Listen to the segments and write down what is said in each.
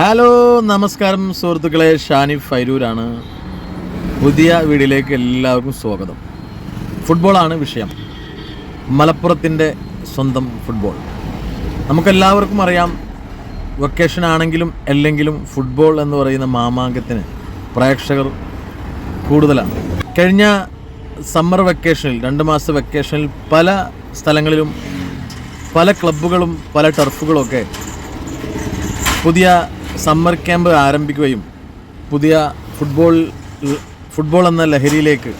Hello നമസ്കാരം സുഹൃത്തുക്കളെ. ഷാനിഫ് ഫൈരൂരാണ്. പുതിയ വീഡിയോയിലേക്ക് എല്ലാവർക്കും സ്വാഗതം. ഫുട്ബോളാണ് വിഷയം. മലപ്പുറത്തിന്റെ സ്വന്തം ഫുട്ബോൾ. നമുക്കെല്ലാവർക്കും അറിയാം വെക്കേഷൻ ആണെങ്കിലും അല്ലെങ്കിലും ഫുട്ബോൾ എന്ന് പറയുന്ന മാമാങ്കത്തിന് പ്രേക്ഷകർ കൂടുതലാണ്. കഴിഞ്ഞ സമ്മർ വെക്കേഷനിൽ രണ്ട് മാസ വെക്കേഷനിൽ പല സ്ഥലങ്ങളിലും പല ക്ലബ്ബുകളും പല ടർഫുകളൊക്കെ പുതിയ സമ്മർ ക്യാമ്പ് ആരംഭിക്കുകയും പുതിയ ഫുട്ബോൾ ഫുട്ബോൾ എന്ന ലഹരിയിലേക്ക്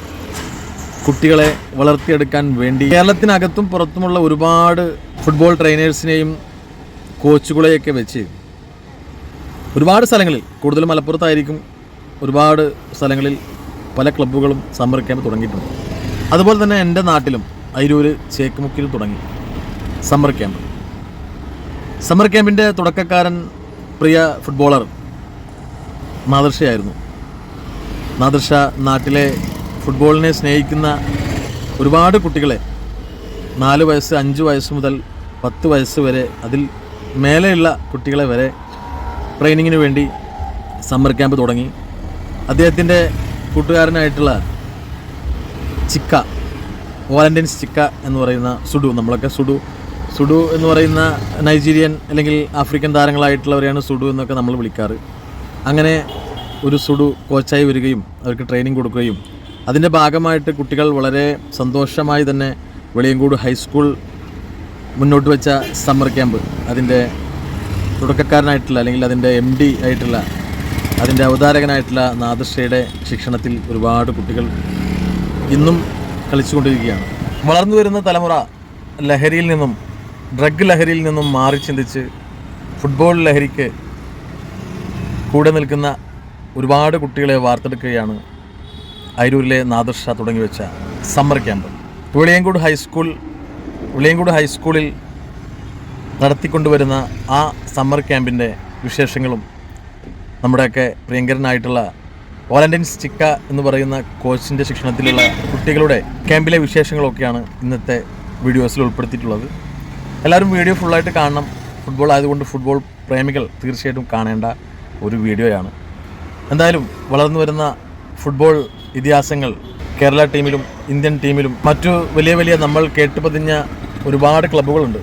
കുട്ടികളെ വളർത്തിയെടുക്കാൻ വേണ്ടി കേരളത്തിനകത്തും പുറത്തുമുള്ള ഒരുപാട് ഫുട്ബോൾ ട്രെയിനേഴ്സിനെയും കോച്ചുകളെയൊക്കെ വെച്ച് ഒരുപാട് സ്ഥലങ്ങളിൽ കൂടുതൽ മലപ്പുറത്തായിരിക്കും ഒരുപാട് സ്ഥലങ്ങളിൽ പല ക്ലബ്ബുകളും സമ്മർ ക്യാമ്പ് തുടങ്ങിയിട്ടുണ്ട്. അതുപോലെ തന്നെ എന്റെ നാട്ടിലും അയിരൂര് ചേക്കുമുക്കിൽ തുടങ്ങി സമ്മർ ക്യാമ്പ്. സമ്മർ ക്യാമ്പിന്റെ തുടക്കക്കാരൻ പ്രിയ ഫുട്ബോളർ നാദർഷയായിരുന്നു നാദർഷ നാട്ടിലെ ഫുട്ബോളിനെ സ്നേഹിക്കുന്ന ഒരുപാട് കുട്ടികളെ നാല് വയസ്സ് അഞ്ച് വയസ്സ് മുതൽ പത്ത് വയസ്സ് വരെ അതിൽ മേലെയുള്ള കുട്ടികളെ വരെ ട്രെയിനിങ്ങിന് വേണ്ടി സമ്മർ ക്യാമ്പ് തുടങ്ങി. അദ്ദേഹത്തിന്റെ കൂട്ടുകാരനായിട്ടുള്ള ചിക്ക വാലന്റൈൻസ് ചിക്ക എന്ന് പറയുന്ന സുഡു നമ്മളൊക്കെ സുഡു സുഡു എന്ന് പറയുന്ന നൈജീരിയൻ അല്ലെങ്കിൽ ആഫ്രിക്കൻ താരങ്ങളായിട്ടുള്ളവരെയാണ് സുഡു എന്നൊക്കെ നമ്മൾ വിളിക്കാറ്. അങ്ങനെ ഒരു സുഡു കോച്ചായി വരികയും അവർക്ക് ട്രെയിനിങ് കൊടുക്കുകയും അതിന്റെ ഭാഗമായിട്ട് കുട്ടികൾ വളരെ സന്തോഷമായി തന്നെ വെളിയങ്കോട് ഹൈസ്കൂൾ മുന്നോട്ട് വെച്ച സമ്മർ ക്യാമ്പ് അതിന്റെ തുടക്കക്കാരനായിട്ടുള്ള അല്ലെങ്കിൽ അതിന്റെ എം ഡി ആയിട്ടുള്ള അതിന്റെ അവതാരകനായിട്ടുള്ള നാദർഷയുടെ ശിക്ഷണത്തിൽ ഒരുപാട് കുട്ടികൾ ഇന്നും കളിച്ചുകൊണ്ടിരിക്കുകയാണ്. വളർന്നു വരുന്ന തലമുറ ലഹരിയിൽ നിന്നും ഡ്രഗ് ലഹരിയിൽ നിന്നും മാറി ചിന്തിച്ച് ഫുട്ബോൾ ലഹരിക്ക് കൂടെ നിൽക്കുന്ന ഒരുപാട് കുട്ടികളെ വാർത്തെടുക്കുകയാണ് അരൂരിലെ നാദർഷ തുടങ്ങി വെച്ച summer camp. Viliyankode high school Viliyankode ഹൈസ്കൂളിൽ നടത്തിക്കൊണ്ടുവരുന്ന ആ സമ്മർ ക്യാമ്പിന്റെ വിശേഷങ്ങളും നമ്മുടെയൊക്കെ പ്രിയങ്കരനായിട്ടുള്ള വാലന്റൈൻസ് ചിക്ക എന്ന് പറയുന്ന കോച്ചിന്റെ ശിക്ഷണത്തിലുള്ള കുട്ടികളുടെ ക്യാമ്പിലെ വിശേഷങ്ങളൊക്കെയാണ് ഇന്നത്തെ വീഡിയോസിൽ ഉൾപ്പെടുത്തിയിട്ടുള്ളത്. എല്ലാവരും വീഡിയോ ഫുള്ളായിട്ട് കാണണം. ഫുട്ബോൾ ആയതുകൊണ്ട് ഫുട്ബോൾ പ്രേമികൾ തീർച്ചയായിട്ടും കാണേണ്ട ഒരു വീഡിയോയാണ്. എന്തായാലും വളർന്നു വരുന്ന ഫുട്ബോൾ ഇതിഹാസങ്ങൾ കേരള ടീമിലും ഇന്ത്യൻ ടീമിലും മറ്റു വലിയ വലിയ നമ്മൾ കേട്ടുപതിഞ്ഞ ഒരുപാട് ക്ലബ്ബുകളുണ്ട്.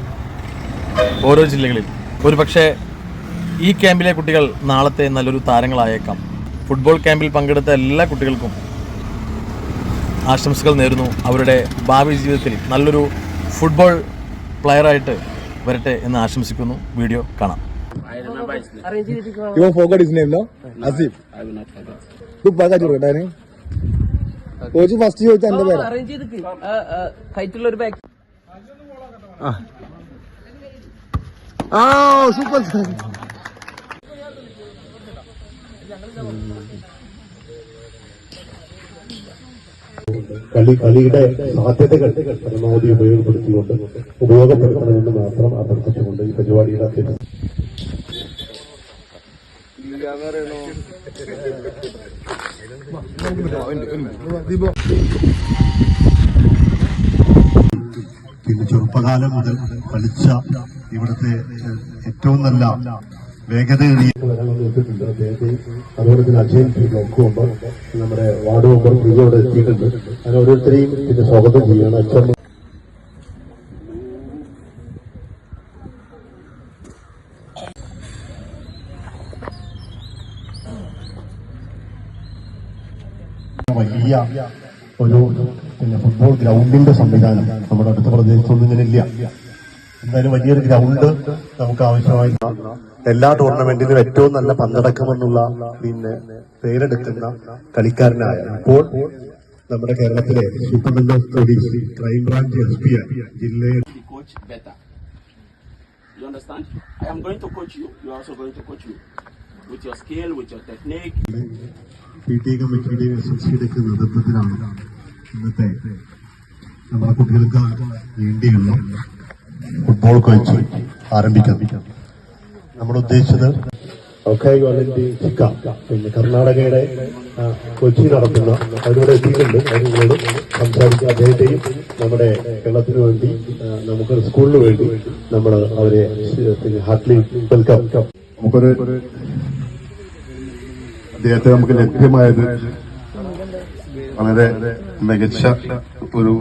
ഓരോ ജില്ലകളിൽ. ഒരു പക്ഷേ ഈ ക്യാമ്പിലെ കുട്ടികൾ നാളത്തെ നല്ലൊരു താരങ്ങളായേക്കാം. ഫുട്ബോൾ ക്യാമ്പിൽ പങ്കെടുത്ത എല്ലാ കുട്ടികൾക്കും ആശംസകൾ നേരുന്നു. അവരുടെ ഭാവി ജീവിതത്തിൽ നല്ലൊരു ഫുട്ബോൾ പ്ലെയറായിട്ട് വരട്ടെ എന്ന് ആശംസിക്കുന്നു വീഡിയോ കാണാം You forgot his name, no? Asif. I will not forget. Look at your return. Coach first ചോദിച്ച എന്റെ പേരാ അറേഞ്ച് ചെയ്തിട്ട് ഹൈറ്റുള്ള ഒരു ബാക്ക് ആ സൂപ്പർ കളി കളിയുടെ സാധ്യതകൾ പരമാവധി ഉപയോഗപ്പെടുത്തിക്കൊണ്ട് ഉപയോഗപ്പെടുത്തണമെന്ന് മാത്രം അഭ്യർത്ഥിച്ചുകൊണ്ട് ഈ പരിപാടിയുടെ അത്യന്തം പിന്നെ ചെറുപ്പകാലം മുതൽ കളിച്ച ഇവിടുത്തെ ഏറ്റവും നല്ല വേഗതയേറിയ എത്തിയിട്ടുണ്ട് അദ്ദേഹത്തെ അതുപോലെ തന്നെ അജയൻ പി ബ്ലോക്ക് മെമ്പർ നമ്മുടെ വാർഡ് മെമ്പർ പ്രിയോടെ എത്തിയിട്ടുണ്ട്. അങ്ങനെ ഓരോരുത്തരെയും പിന്നെ സ്വാഗതം ചെയ്യുകയാണ്. അച്ഛൻ വലിയ ഒരു പിന്നെ ഫുട്ബോൾ ഗ്രൗണ്ടിന്റെ സംവിധാനം നമ്മുടെ അടുത്ത പ്രദേശത്തൊന്നും ഇങ്ങനെ ഇല്ല. എന്തായാലും വലിയൊരു ഗ്രൗണ്ട് നമുക്ക് ആവശ്യമായി എല്ലാ ടൂർണമെന്റിലും ഏറ്റവും നല്ല പന്തടക്കമെന്നുള്ള പിന്നെ പേരെടുക്കുന്ന കളിക്കാരനായ ഇപ്പോൾ നമ്മുടെ കേരളത്തിലെ superintendent of police crime branch S P ജില്ലയിൽ The coach better. You understand? I am going to coach you. You are also going to coach me. With your skill, with your technique. P T കമ്മിറ്റിയുടെയും S S സിയുടെ നേതൃത്വത്തിലാണ് ഇന്നത്തെ നമ്മുടെ കുട്ടികൾക്ക് വേണ്ടിയുള്ള football coach ആരംഭിക്കാം നമ്മൾ ഉദ്ദേശിച്ചത് ഒക്കായി വാലന്റി ചിക്ക. പിന്നെ കർണാടകയുടെ കൊച്ചി നടക്കുന്ന അവരിവിടെ എത്തിയിട്ടുണ്ട്. അവരോട് സംസാരിക്കുക അദ്ദേഹത്തെയും നമ്മുടെ കേരളത്തിന് വേണ്ടി നമുക്ക് സ്കൂളിന് വേണ്ടി നമ്മൾ അവരെ ഹാർട്ട്ലി വെൽക്കം. നമുക്കൊരു അദ്ദേഹത്തെ നമുക്ക് ലഭ്യമായത് വളരെ മികച്ച ഒരു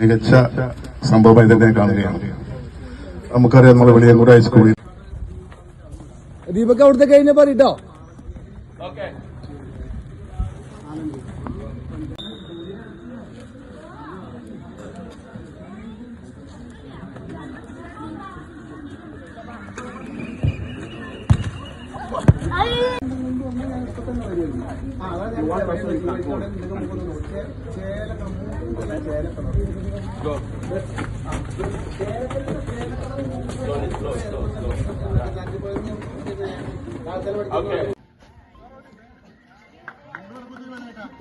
മികച്ച സംഭവമായി തന്നെ കാണുകയാണ്. നമുക്കറിയാം നമ്മുടെ വെളിയങ്കൂട് ഹൈസ്കൂളിൽ ദീപക് അവിടുത്തെ കഴിഞ്ഞ പറയട്ടോ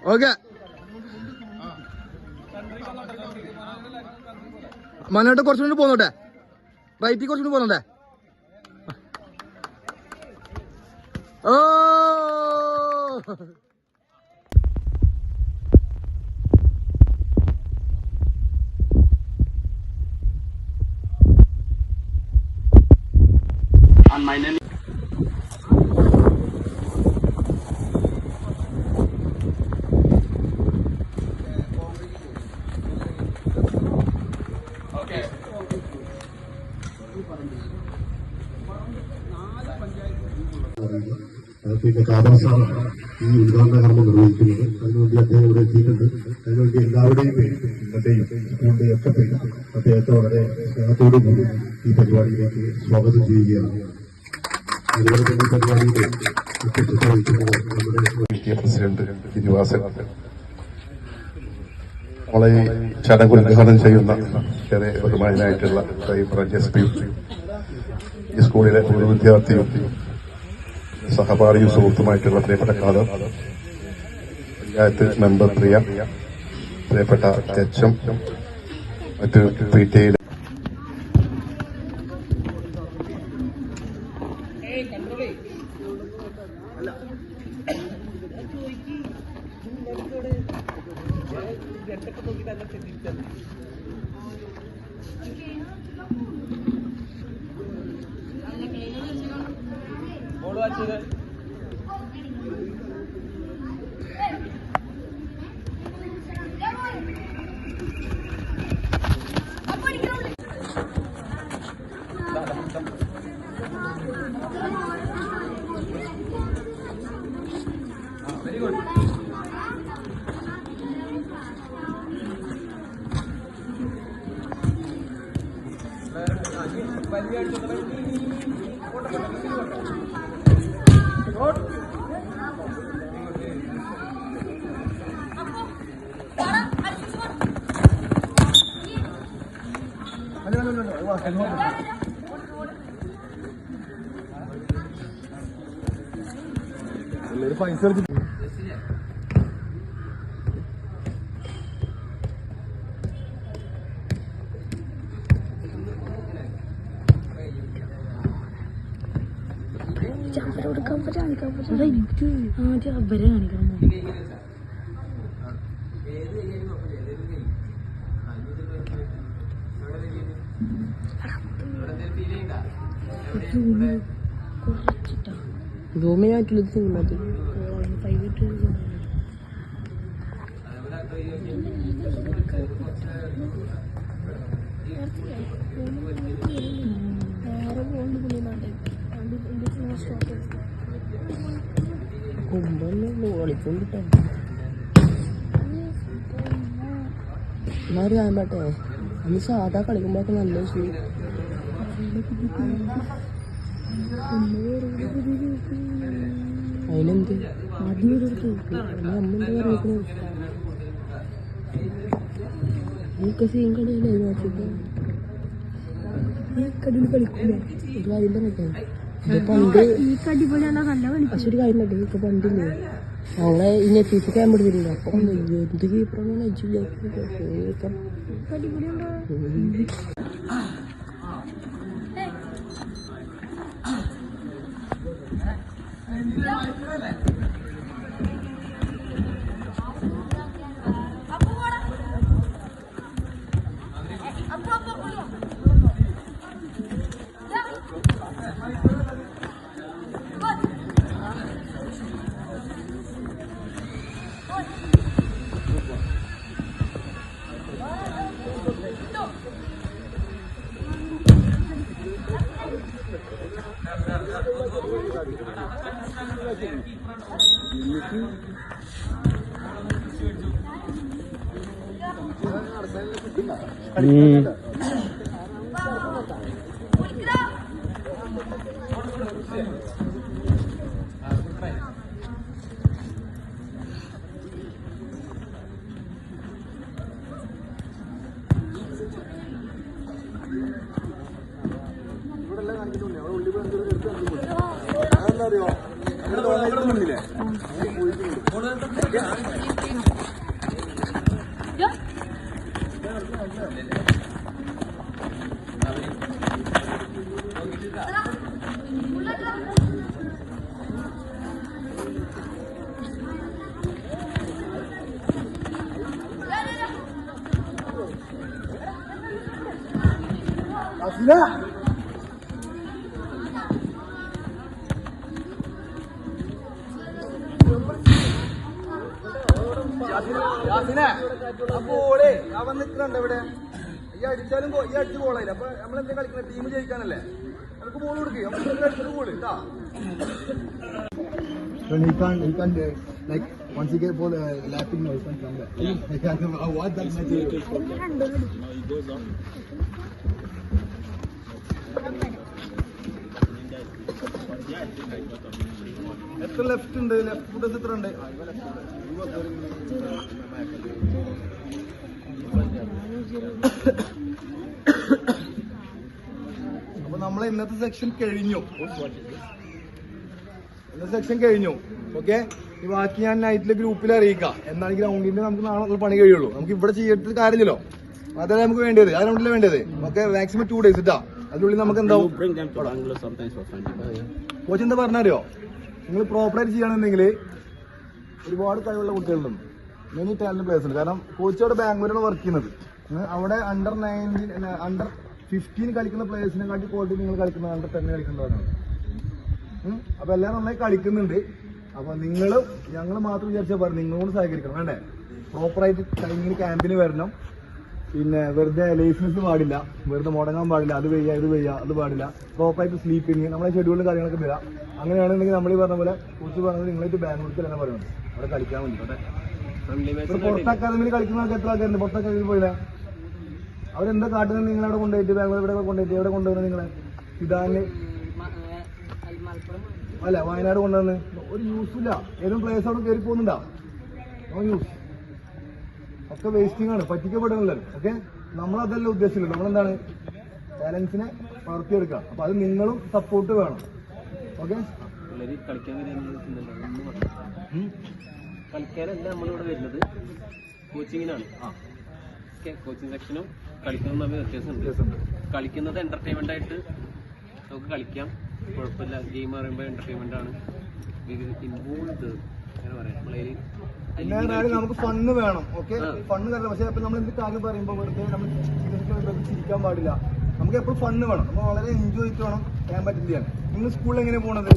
ഓക്കെ. മനോട്ട് കുറച്ചുകൂടി പോന്നോട്ടെ. റൈറ്റിൽ കുറച്ചുകൂടി പോന്നോട്ടെ. ഓ. And my name. പിന്നെ കാബാസാണ് ഈ ഉദ്ഘാടന കർമ്മം നിർവഹിക്കുന്നത് അതിനുവേണ്ടി അദ്ദേഹം ഇവിടെ എത്തിയിട്ടുണ്ട് അതിനുവേണ്ടി എല്ലാവരുടെയും പേര് ഇന്നത്തെയും സ്കൂളിന്റെ ഒക്കെ പേര് അദ്ദേഹത്തെ വളരെ സ്നേഹത്തോടു കൂടി ഈ പരിപാടിയിലേക്ക് സ്വാഗതം ചെയ്യുകയാണ് നമ്മുടെ പ്രസിഡന്റ് നമ്മളെ ചടങ്ങ് ഉദ്ഘാടനം ചെയ്യുന്ന ഏറെ ബഹുമാനായിട്ടുള്ള എസ് ഈ സ്കൂളിലെ ഒരു വിദ്യാർത്ഥിയും സഹപാഠിയും സുഹൃത്തുമായിട്ടുള്ള പ്രിയപ്പെട്ട കാലം പഞ്ചായത്ത് മെമ്പർ പ്രിയ പ്രിയപ്പെട്ട എച്ച് എം മറ്റ് പി ടി 我觉得 അവരോട് കവർ കാണിക്കാൻ പറ്റും ആദ്യം അവരെ കാണിക്കണം. ഭൂമിയായിട്ടുള്ള സിനിമ കൊമ്പല്ലേ കളിക്കൊണ്ടിട്ടോ എന്നാലും ഞാൻ പറ്റേ അന്ന് സാധാ കളിക്കുമ്പോഴൊക്കെ നല്ല സുഖം അതിനെന്ത് ആദ്യം എടുത്തു അമ്മ എന്താ പറയുന്നത് എനിക്ക് സീൻ കളിയല്ലേ നോക്കിപ്പോ കടിയിൽ കളിക്കില്ല ഒരു കാര്യം പറയട്ടെ. ഇത് പണ്ട് ഈ പക്ഷെ ഒരു കാര്യം പറ്റേ ഇപ്പൊ പണ്ടില്ലേ? ഞങ്ങളെ ഈ നെറ്റീസ് ക്യാമ്പ് അപ്പൊ എന്ത് കീപ്പറാണ് Hey. Hum. hum. കടിപൊളിയുണ്ടോ അപ്പോളേ അവൻ നിൽക്കുന്നുണ്ട് ഇവിടെ ഈ അടിച്ചാലും ഗോ- ഈ അടിച്ച് ഗോളായില്ല അപ്പൊ നമ്മളെന്താ കളിക്കുന്നത് ടീം ജയിക്കാനല്ലേ നമുക്ക് ബോൾ കൊടുക്കുക അടിച്ചത് ഗോൾ കേട്ടാ When he can't, he can't, uh, like, once he get ball, uh, lapping, no, he can't come back. He can't come, uh, what that match is. എത്ര ലെഫ്റ്റ് ഉണ്ട്? ലെഫ്റ്റ് ഫുഡ് എത്ര ഉണ്ട്? അപ്പൊ നമ്മളെ ഇന്നത്തെ സെക്ഷൻ കഴിഞ്ഞു. ഇന്നത്തെ സെക്ഷൻ കഴിഞ്ഞു. ഓക്കെ ഈ ബാക്കി ഞാൻ നൈറ്റിലെ ഗ്രൂപ്പിൽ അറിയിക്കാം. എന്നാണ് ഗ്രൗണ്ടിന്റെ നമുക്ക് നാളെ പണി കഴിയുള്ളൂ. നമുക്ക് ഇവിടെ ചെയ്തിട്ട് കാര്യമില്ലല്ലോ. അതല്ലേ നമുക്ക് വേണ്ടത് ആ ഗ്രൗണ്ടിലെ വേണ്ടത് ഓക്കെ മാക്സിമം ടു ഡേയ്സ് ഇട്ടാ അതിനുള്ളിൽ നമുക്ക് എന്താവും. കോച്ച് എന്താ പറഞ്ഞറിയോ? നിങ്ങൾ പ്രോപ്പറായിട്ട് ചെയ്യണമെന്നുണ്ടെങ്കിൽ ഒരുപാട് കഴിവുള്ള കുട്ടികളുണ്ട്. മെനി ടാലന്റ് പ്ലേയേഴ്സ് ഉണ്ട്. കാരണം കോച്ച് അവിടെ ബാംഗ്ലൂരാണ് വർക്ക് ചെയ്യുന്നത്. അവിടെ അണ്ടർ നയന്റീൻ അണ്ടർ ഫിഫ്റ്റീൻ കളിക്കുന്ന പ്ലേയേഴ്സിനെ കാട്ടി ക്വാളിറ്റി നിങ്ങൾ കളിക്കുന്നത് അണ്ടർ ടെൻ കളിക്കുന്നവരാണ്. അപ്പൊ എല്ലാം നന്നായി കളിക്കുന്നുണ്ട്. അപ്പൊ നിങ്ങളും ഞങ്ങൾ മാത്രം വിചാരിച്ചാൽ പറഞ്ഞു നിങ്ങളോട് സഹകരിക്കണം. വേണ്ടേ? പ്രോപ്പറായിട്ട് ടൈമിന് ക്യാമ്പിന് വരണം. പിന്നെ വെറുതെ ലൈസൻസ് പാടില്ല. വെറുതെ മുടങ്ങാൻ പാടില്ല. അത് വെയ്യ ഇത് വെയ്യ അത് പാടില്ല. പ്രോപ്പറായിട്ട് സ്ലീപ്പിങ് നമ്മളെ ഷെഡ്യൂളിൽ കാര്യങ്ങളൊക്കെ വരാം. അങ്ങനെയാണെന്നുണ്ടെങ്കിൽ നമ്മൾ ഈ പറഞ്ഞ പോലെ കുറിച്ച് പറഞ്ഞത് നിങ്ങളായിട്ട് ബാംഗ്ലൂർക്ക് തന്നെ പറയുന്നത്. അവിടെ കളിക്കാൻ വേണ്ടി. പുറത്ത് അക്കാദമിയിൽ കളിക്കുന്നവർക്ക് എത്ര ആൾക്കാരുണ്ട്? പുറത്ത് അക്കാദമിയിൽ പോയില്ല? അവരെന്താ കാട്ടുന്നത് നിങ്ങളവിടെ കൊണ്ടുപോയിട്ട്? ബാംഗ്ലൂർ ഇവിടെ കൊണ്ടുപോയിട്ട്? എവിടെ കൊണ്ടുവരുന്നത് നിങ്ങളെ? ഇതാന് അല്ല വയനാട് കൊണ്ടുവന്ന്. ഒരു യൂസ് ഇല്ല. ഏതും പ്ലേസ് അവിടെ കയറി പോകുന്നുണ്ടോ? നോ യൂസ് ഒക്കെ വേസ്റ്റിംഗ് ആണ് പറ്റിക്കപ്പെടുന്നില്ല ഓക്കെ നമ്മളതല്ല ഉദ്ദേശിച്ചത്. നമ്മളെന്താണ്? ബാലൻസിനെ വളർത്തിയെടുക്കുക. അപ്പൊ അത് നിങ്ങളും സപ്പോർട്ട് വേണം. ഓക്കെ കളിക്കാനല്ല നമ്മളിവിടെ വരുന്നത്. കോച്ചിങ്ങിനാണ് കോച്ചിങ് സെക്ഷനും കളിക്കുന്നതും തമ്മിൽ വ്യത്യാസമുണ്ട്. കളിക്കുന്നത് എന്റർടൈൻമെന്റ് ആയിട്ട് നമുക്ക് കളിക്കാം. കുഴപ്പമില്ല. ഗെയിം പറയുമ്പോൾ എന്റർടൈൻമെന്റ് ആണ്. ഇൻവോൾവ് അങ്ങനെ പറയാം. നമ്മളതിൽ പിന്നെ നമുക്ക് ഫണ്ണ് വേണം ഓക്കെ ഫണ്ണ് തരണം പക്ഷേ ഇപ്പൊ നമ്മൾ എന്ത് കാര്യം പറയുമ്പോൾ വെറുതെ നമ്മൾ ചിരിക്കാൻ പാടില്ല. നമുക്ക് എപ്പോഴും ഫണ്ണ് വേണം. നമ്മൾ വളരെ എൻജോയ് ചെയ്തിട്ട് വേണം ചെയ്യാൻ പറ്റില്ല നിങ്ങൾ സ്കൂളിൽ എങ്ങനെ പോണത്?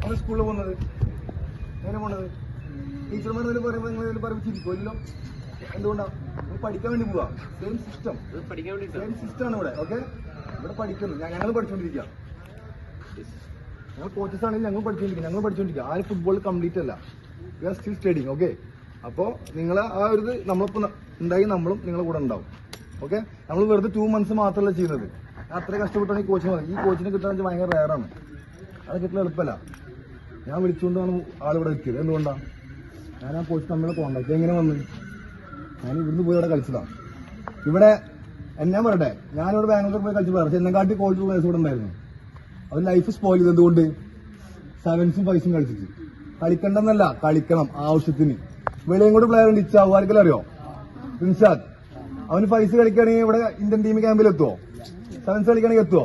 നമ്മൾ സ്കൂളിൽ പോകുന്നത് എങ്ങനെ പോണത്? ടീച്ചർമാർ പറയുമ്പോൾ നിങ്ങൾ പറയുമ്പോൾ ചിരിക്കുമല്ലോ എന്തുകൊണ്ടാണ് പഠിക്കാൻ വേണ്ടി പോവാ. സെയിം സിസ്റ്റം സെയിം സിസ്റ്റം ആണ് ഇവിടെ ഓക്കെ ഇവിടെ പഠിക്കുന്നു. ഞങ്ങൾ പഠിച്ചുകൊണ്ടിരിക്കുക ഞങ്ങൾ കോച്ചസ് ആണെങ്കിൽ ഞങ്ങൾ പഠിച്ചുകൊണ്ടിരിക്കുക ഞങ്ങൾ പഠിച്ചുകൊണ്ടിരിക്കുക ആരും ഫുട്ബോൾ കംപ്ലീറ്റ് അല്ല. We are still studying okay അപ്പോൾ നിങ്ങൾ ആ ഒരു ഇത് നമ്മളിപ്പോൾ ഉണ്ടായി നമ്മളും നിങ്ങളുടെ കൂടെ ഉണ്ടാവും. ഓക്കെ നമ്മൾ വെറുതെ ടു മന്ത്സ് മാത്രമല്ല ചെയ്യുന്നത്. അത്ര കഷ്ടപ്പെട്ടാണ് ഈ കോച്ചിന് ഈ കോച്ചിനെ കിട്ടാൻ ഭയങ്കര റയറാണ് അത് കിട്ടുന്ന എളുപ്പമല്ല ഞാൻ വിളിച്ചുകൊണ്ടാണ് ആളിവിടെ എത്തിയത്. എന്തുകൊണ്ടാണ് ഞാൻ ആ കോച്ച് തമ്മിൽ കോണ്ടാക്ട് എങ്ങനെ വന്ന്? ഞാൻ ഇവിടുന്ന് പോയി അവിടെ കളിച്ചതാണ് ഇവിടെ എന്നാ പറയട്ടെ. ഞാനിവിടെ ബാംഗ്ലൂർ പോയി കളിച്ചു പക്ഷെ എന്നെക്കാട്ടി ക്വാളിറ്റി പ്ലേയേഴ്സ് ഇവിടെ ഉണ്ടായിരുന്നു. അവർ ലൈഫ് സ്പോയിൽ ചെയ്ത് എന്തുകൊണ്ട്? സെവൻസും ഫൈവ്സും കളിച്ചിട്ട്. കളിക്കണ്ടെന്നല്ല കളിക്കണം ആവശ്യത്തിന്. വെളിയും കൂടെ പ്ലെയർ ഉണ്ട്. ഇച്ചാവു ആർക്കെല്ലാം അറിയോ? റിൻഷാദ് അവന് പൈസ കളിക്കുകയാണെങ്കിൽ ഇവിടെ ഇന്ത്യൻ ടീം ക്യാമ്പിൽ എത്തുവോ? സെവൻസ് കളിക്കുകയാണെങ്കിൽ എത്തുവോ?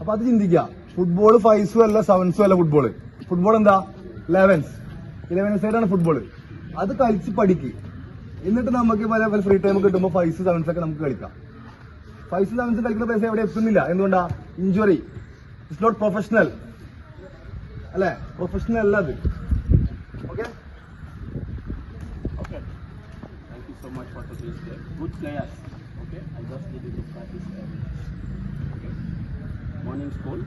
അപ്പൊ അത് ചിന്തിക്കുക. ഫുട്ബോൾ ഫൈവ്സും അല്ല സെവൻസും അല്ല ഫുട്ബോൾ ഫുട്ബോൾ എന്താ? ലെവൻസ് ഇലവൻ സൈഡാണ് ഫുട്ബോൾ അത് കളിച്ച് പഠിക്ക്. എന്നിട്ട് നമുക്ക് പല പല ഫ്രീ ടൈം കിട്ടുമ്പോൾ ഫൈവ്സ് സെവൻസ് ഒക്കെ നമുക്ക് കളിക്കാം. ഫൈവ്സ് സെവൻസ് കളിക്കുന്ന പൈസ എവിടെ എത്തുന്നില്ല. എന്തുകൊണ്ടാ? ഇഞ്ചുറി ഇറ്റ്സ് നോട്ട് പ്രൊഫഷണൽ അല്ലെ? പ്രൊഫഷണൽ അല്ല അത്. the good players. Okay, I just give you practice every day. Okay, morning school,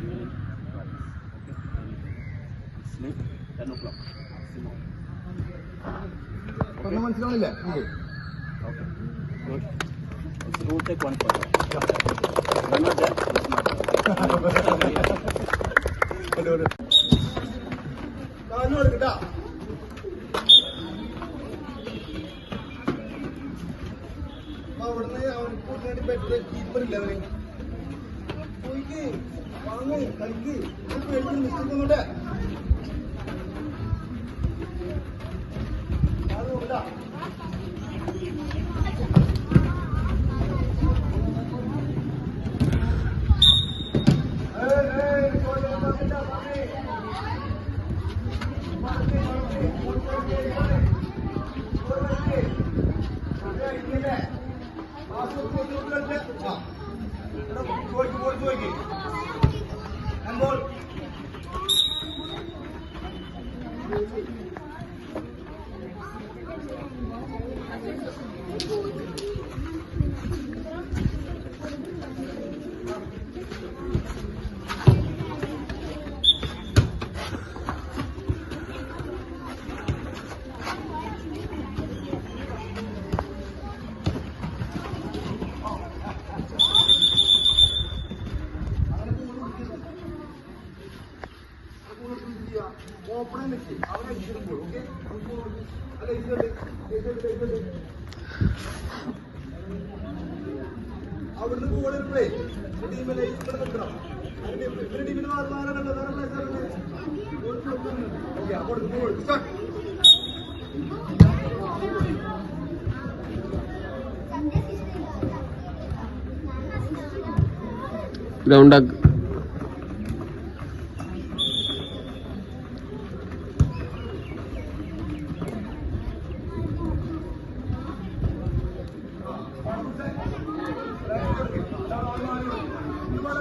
evening practice. Okay, sleep 10 o'clock maximum. Okay. Okay. okay. Good. So we'll take one photo. You're not there. It's not. Hello. Hello. അവിടുന്ന് അവർക്ക് വേണ്ടി better keeper ഇല്ല അവന് പോയിക്ക് വാങ്ങ് കളിക്ക്. പേടിച്ച് mistake അങ്ങോട്ടെ പോയി ചോദിക്കും എന്തോ ഓപ്പൺ അവനെ ഇരിക്കുമ്പോൾ ഓക്കെ അല്ല ഇരിക്കട്ടെ അവിടുന്ന് എടുപ്പേ ടീമിലെ ഇവിടെ നിൽക്കണം. ഇവരുടെ ടീമിന് ആരാണല്ലോ വേറെ പ്ലേസ് ഓക്കെ അപ്പോൾ ഗോൾ സ്റ്റാർട്ട് ഗ്രൗണ്ട് ಇವರ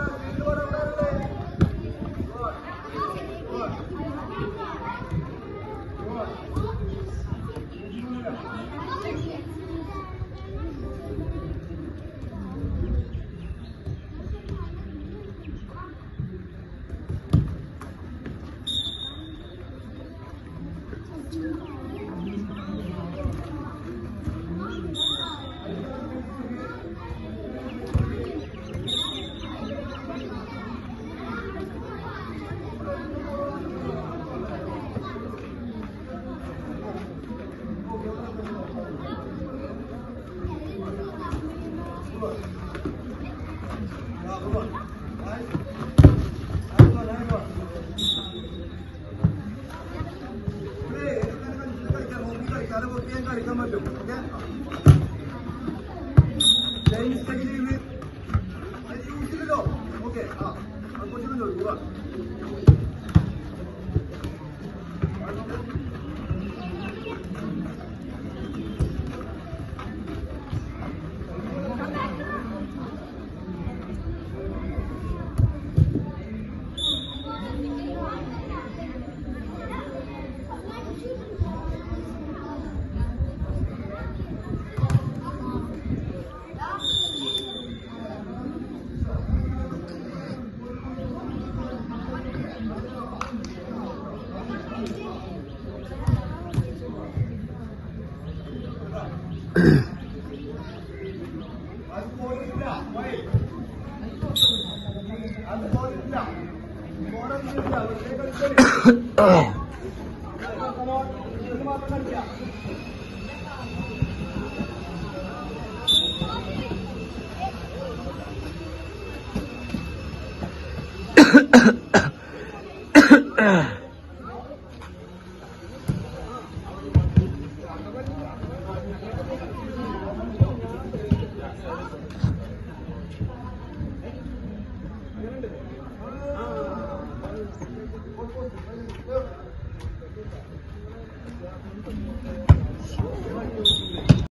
Ah.